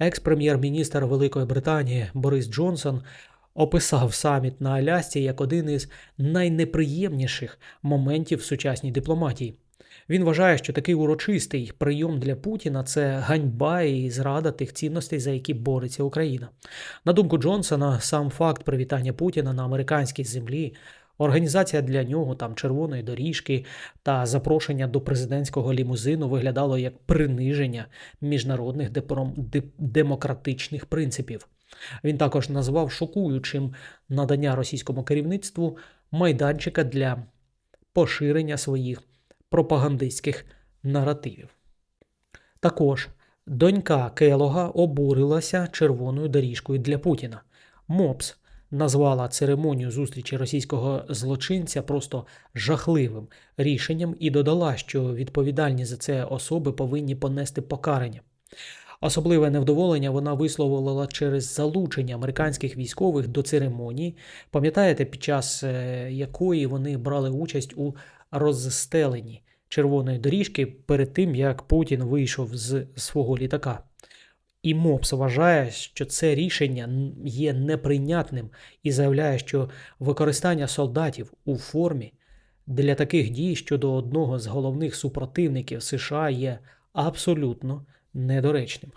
Екс-прем'єр-міністр Великої Британії Борис Джонсон описав саміт на Алясці як один із найнеприємніших моментів сучасній дипломатії. Він вважає, що такий урочистий прийом для Путіна це ганьба і зрада тих цінностей, за які бореться Україна. На думку Джонсона, сам факт привітання Путіна на американській землі, організація для нього там червоної доріжки та запрошення до президентського лімузину виглядало як приниження міжнародних демократичних принципів. Він також назвав шокуючим надання російському керівництву майданчика для поширення своїх пропагандистських наративів. Також донька Келога обурилася червоною доріжкою для Путіна. МОПС назвала церемонію зустрічі російського злочинця просто жахливим рішенням і додала, що відповідальні за це особи повинні понести покарання. Особливе невдоволення вона висловила через залучення американських військових до церемонії. Пам'ятаєте, під час е, якої вони брали участь у розстеленні червоної доріжки перед тим, як Путін вийшов з свого літака. І МОПС вважає, що це рішення є неприйнятним і заявляє, що використання солдатів у формі для таких дій щодо одного з головних супротивників США є абсолютно недоречним.